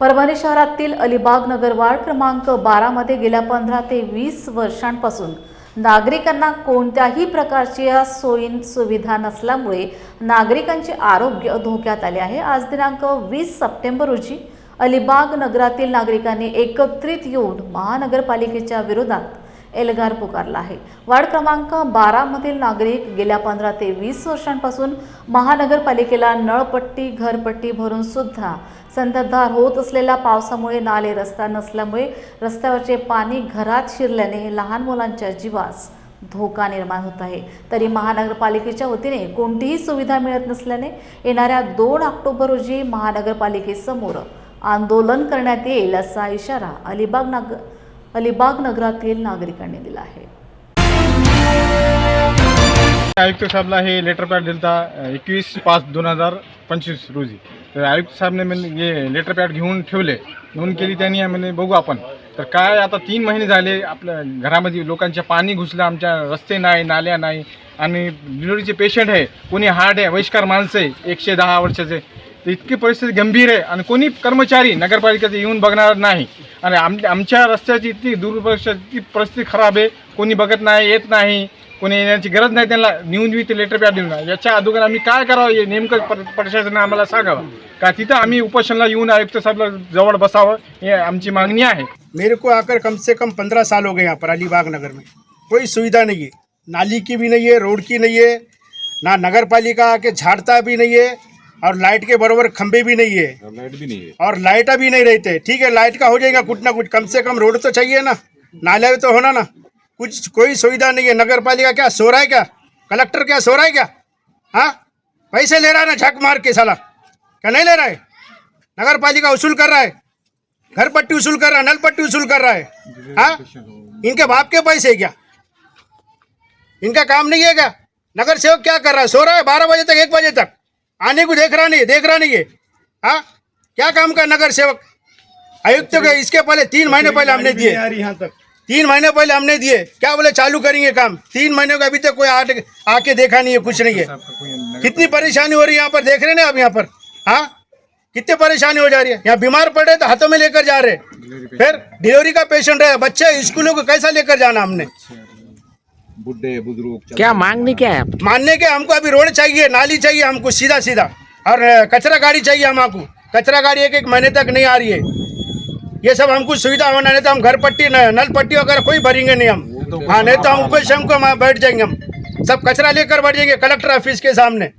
परभणी शहरातील अलिबाग नगर वार्ड क्रमांक बारामध्ये गेल्या पंधरा ते वीस वर्षांपासून नागरिकांना कोणत्याही प्रकारची सोयी सुविधा नसल्यामुळे नागरिकांचे आरोग्य धोक्यात आले आहे. आज दिनांक वीस सप्टेंबर रोजी अलिबाग नगरातील नागरिकांनी एकत्रित येऊन महानगरपालिकेच्या विरोधात एल्गार पुकारला आहे. वार्ड क्रमांक बारामधील नागरिक गेल्या पंधरा ते वीस वर्षांपासून महानगरपालिकेला नळपट्टी घरपट्टी भरून सुद्धा संततधार होत असलेल्या पावसामुळे नाले रस्ता नसल्यामुळे रस्त्यावरचे पाणी घरात शिरल्याने लहान मुलांच्या जीवास धोका निर्माण होत आहे. तरी महानगरपालिकेच्या वतीने कोणतीही सुविधा मिळत नसल्याने येणाऱ्या दोन ऑक्टोबर रोजी महानगरपालिकेसमोर आंदोलन करण्यात येईल असा इशारा अलिबाग नाग अलिबाग नगरातील नागरिकांनी दिला आहे. आयुक्त साहेबला हे लेटर पॅड दिलता एकवीस पाच दोन हजार पंचवीस रोजी. तर आयुक्त साहेबने म्हणजे हे लेटर पॅड घेऊन ठेवले नोंद केली त्यांनी म्हणजे बघू आपण. तर काय आता तीन महिने झाले आपल्या घरामध्ये लोकांच्या पाणी घुसलं आमच्या रस्ते नाही नाल्या नाही आणि डिलिव्हरीचे पेशंट आहे कोणी हार्ट आहे वयस्कर माणसं आहे एकशे दहा वर्षाचे. तर इतकी परिस्थिती गंभीर आहे आणि कोणी कर्मचारी नगरपालिकेचे येऊन बघणार नाही. आणि आम आमच्या रस्त्याची इतकी दुर्परिस्थिती इतकी परिस्थिती खराब आहे. कोणी बघत नाही येत नाही. कोणी येण्याची गरज नाही त्यांना. नेऊन बी ते लेटर पॅड देऊन. याच्या अगोदर आम्ही काय करावं? हे नेमकं प्र- प्रशासनाने आम्हाला सांगावं. का तिथं आम्ही उपोषणला येऊन आयुक्त साहेबला जवळ बसावं? हे आमची मागणी आहे. मेरे को आकर कम से कम पंद्रह साल हो गए यहाँ पर अलीबाग नगर में। कोई सुविधा नहीं है। नाली की भी नहीं है रोड की नहीं है ना नगर पालिका आके झाड़ता भी नहीं है। और लाइट के बराबर खंबे भी नहीं है। और लाइट भी नहीं है। और लाइट भी नहीं रहते। ठीक है लाइट का हो जाएगा कुछ ना कुछ। कम से कम रोड तो चाहिए ना। नाले तो होना ना। कुछ कोई सुविधा नहीं है। नगर पालिका क्या सो रहा है क्या? कलेक्टर क्या सो रहा है क्या? हाँ? पैसे ले रहा है ना झक मार के साला। क्या नहीं ले रहा है? नगर पालिका वसूल कर रहा है। घर पट्टी वसूल कर रहा है नल पट्टी वसूल कर रहा है। हाँ? इनके बाप के पैसे क्या? इनका काम नहीं है क्या? नगर सेवक क्या कर रहा है? सो रहा है बारह बजे तक एक बजे तक। आने को देख रहा नहीं देख रहा नहीं है। हाँ? क्या काम का नगर सेवक? आयुक्त को इसके पहले तीन महीने पहले हमने दिए। यहाँ तक। तीन महीने पहले हमने दिए। क्या बोले चालू करेंगे काम? तीन महीने का अभी तक कोई आके आके देखा नहीं है कुछ नहीं है। कितनी परेशानी हो रही है यहाँ पर? देख रहे ना आप यहाँ पर? हाँ? कितनी परेशानी हो जा रही है? यहाँ बीमार पड़े तो हाथों में लेकर जा रहे। फिर डिलीवरी का पेशेंट है बच्चे स्कूलों को कैसा लेकर जाना हमने? बुढ़े बुज़ुर्ग क्या मांगने के है मानने के हमको अभी रोड चाहिए नाली चाहिए हमको सीधा सीधा। और कचरा गाड़ी चाहिए हम आपको कचरा गाड़ी एक एक महीने तक नहीं आ रही है। ये सब हमको सुविधा होना नहीं तो हम घर पट्टी नल पट्टी वगैरह कोई भरेंगे नहीं हम। हाँ नहीं तो हम ऊपर शाम को बैठ जाएँगे हम। सब कचरा लेकर बैठ जाएँगे कलेक्टर ऑफ़िस के सामने।